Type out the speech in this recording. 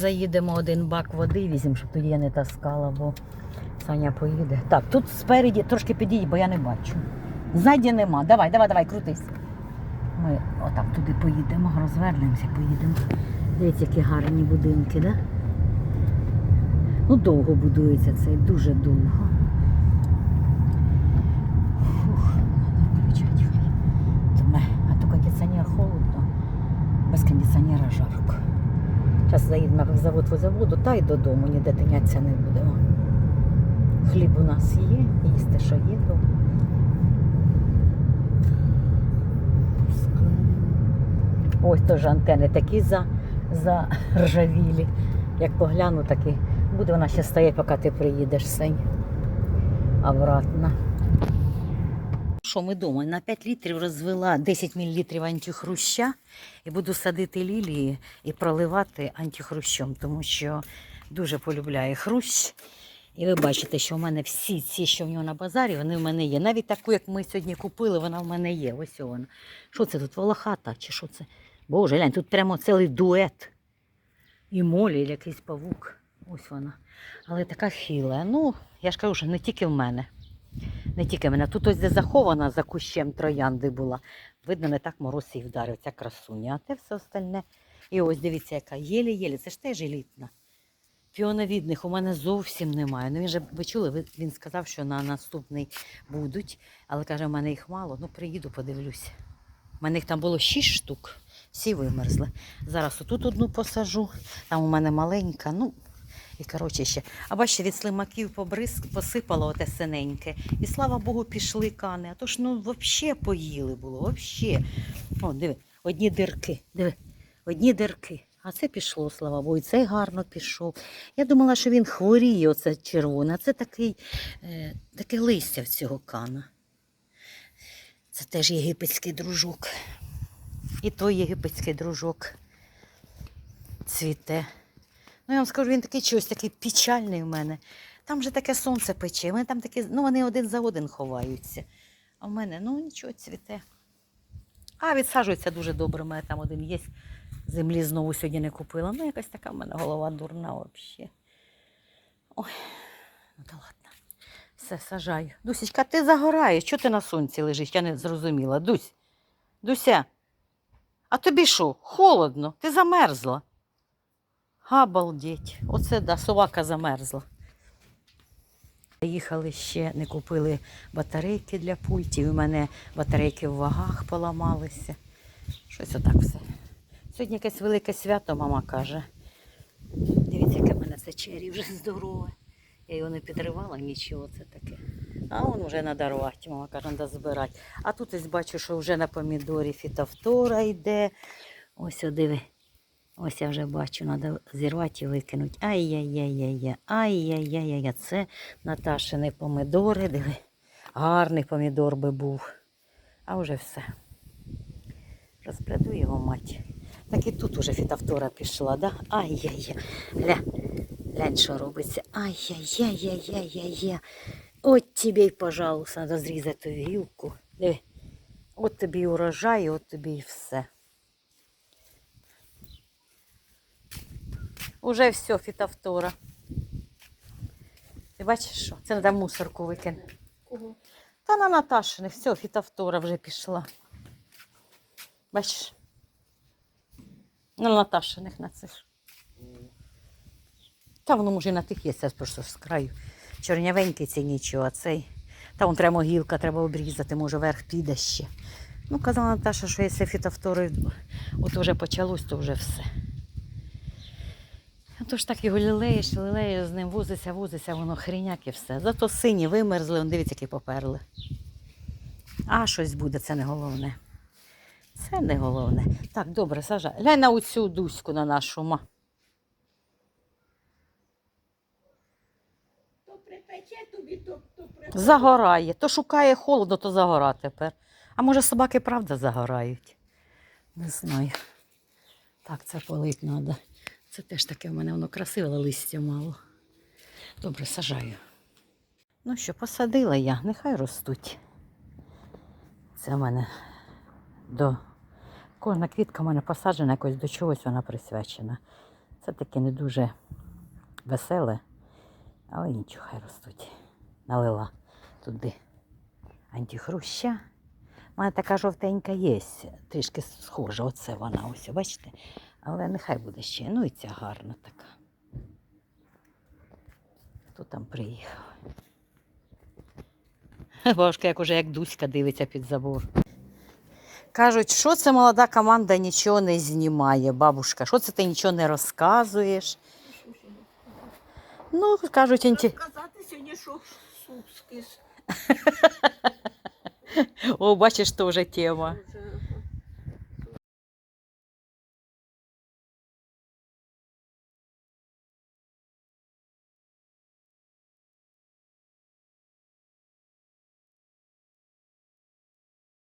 Заїдемо один бак води, візьмемо, щоб тоді я не таскала, бо Саня поїде. Так, тут спереді трошки підійдь, бо я не бачу. Ззаді нема. Давай, давай, давай, крутись. Ми отак туди поїдемо, розвернемося, поїдемо. Дивіться, які гарні будинки, да? Ну, довго будується це, дуже довго. Фух, треба включати хай. Тьме. А то кондиціонер холодно, без кондиціонера жарко. Зараз заїдемо в завод по заводу, та й додому, ніде тинятися не будемо. Хліб у нас є, їсти, що є. то. Ось теж антени такі за, за. Як погляну, так і буде вона ще стояти, поки ти приїдеш сень. Обратно. Що ми вдома? На 5 літрів розвела 10 мл антихруща і буду садити лілії і проливати антихрущом, тому що дуже полюбляє хрущ. І ви бачите, що в мене всі ці, що в нього на базарі, вони в мене є. Навіть таку, як ми сьогодні купили, вона в мене є. Ось вона. Що це тут? Волохата чи що це? Боже, глянь, тут прямо цілий дует. І молі, і якийсь павук. Ось вона. Але така хіла. Ну, я ж кажу, що не тільки в мене. Не тільки мене. Тут ось де захована за кущем троянди була. Видно, не так мороз і вдарив. Ця красуня, а те все остальне. І ось дивіться, яка єлі-єлі. Це ж теж елітна. Піоновідних у мене зовсім немає. Ну він же, ви чули, він сказав, що на наступний будуть, але каже, в мене їх мало. Ну, приїду, подивлюся. У мене їх там було шість штук, всі вимерзли. Зараз отут одну посажу, там у мене маленька, ну, і коротше ще. А бачите, від слимаків побризк, посипало оте синеньке. І слава Богу, пішли кани. А то ж ну взагалі поїли було, взагалі. О, диви, одні дирки, диви, одні дирки. А це пішло, слава Богу, і цей гарно пішов. Я думала, що він хворіє, оце червоне, а це такий, е, таке листя в цього кана. Це теж єгипетський дружок. І той єгипетський дружок цвіте. Ну, я вам скажу, він такий чогось такий печальний в мене. Там же таке сонце пече. Вони там такі, ну вони один за один ховаються. А в мене, ну нічого, цвіте. А відсаджується дуже добре. У мене там один є. Землі знову сьогодні не купила. Ну, якась така в мене голова дурна взагалі. Ой, ну та ладно. Все, сажаю. Дусічка, ти загораєш. Чого ти на сонці лежиш? Я не зрозуміла. Дусь, Дуся, а тобі що? Холодно, ти замерзла. Обалдеть. Оце да, собака замерзла. Їхали ще, не купили батарейки для пультів. У мене батарейки в вагах поламалися. Щось отак все. Сьогодні якесь велике свято, мама каже. Дивіться, яке в мене це чері вже здорове. Я його не підривала, нічого це таке. А он вже надарувати, мама каже, треба збирати. А тут ось бачу, що вже на помідорі фітофтора йде. Ось о, диви. Ось я вже бачу, треба зірвати і викинути. Ай-яй-яй-яй-яй, ай-яй-яй-яй. Це Наташини помідори, диви. Гарний помідор би був. А вже все. Розгляду його мать. Так і тут уже фітофтора пішла, да? Ай-яй-яй. Гля. Глянь, що робиться. Ай-яй-яй-яй-яй-яй-яй. От тобі й, пожалуйста, треба зрізати ту гілку. Диви. От тобі і урожай, от тобі і все. Уже все, фітофтора. Ти бачиш що? Це треба мусорку викинути. Кого? Та на Наташини, все, фітофтора вже пішла. Бачиш? На Наташиних на цих. Та воно може на тих є, це просто з краю. Чорнявенький це нічого, а цей. Та вон треба гілка, треба обрізати, може верх піде ще. Ну, казала Наташа, що якщо фітофтори от вже почалось, то вже все. Тож так його лілеєш, лілеєш з ним, возиться, возиться, воно хріняк і все. Зато сині вимерзли, он дивіться, які поперли. А щось буде, це не головне. Це не головне. Так, добре, сажай. Глянь на оцю дуську на нашу ма. То то, то. Загорає. То шукає холодно, то загора тепер. А може собаки правда загорають? Не знаю. Так, це полить треба. Це теж таке в мене воно красиве, але листя мало. Добре, сажаю. Ну що, посадила я, нехай ростуть. Це в мене до. Кожна квітка в мене посаджена, якось до чогось вона присвячена. Це таке не дуже веселе, але нічого, хай ростуть. Налила туди антихруща. У мене така жовтенька є, трішки схожа. Оце вона, ось, бачите? Але нехай буде ще. Ну і ця гарна така. Хто там приїхав? Бабушка, як уже як Дуська дивиться під забор. Кажуть, що це молода команда нічого не знімає, бабушка, що це ти нічого не розказуєш? Ну, кажуть, інті... Сказати сьогодні, що суп скис. о, бачиш, теж тема. Вже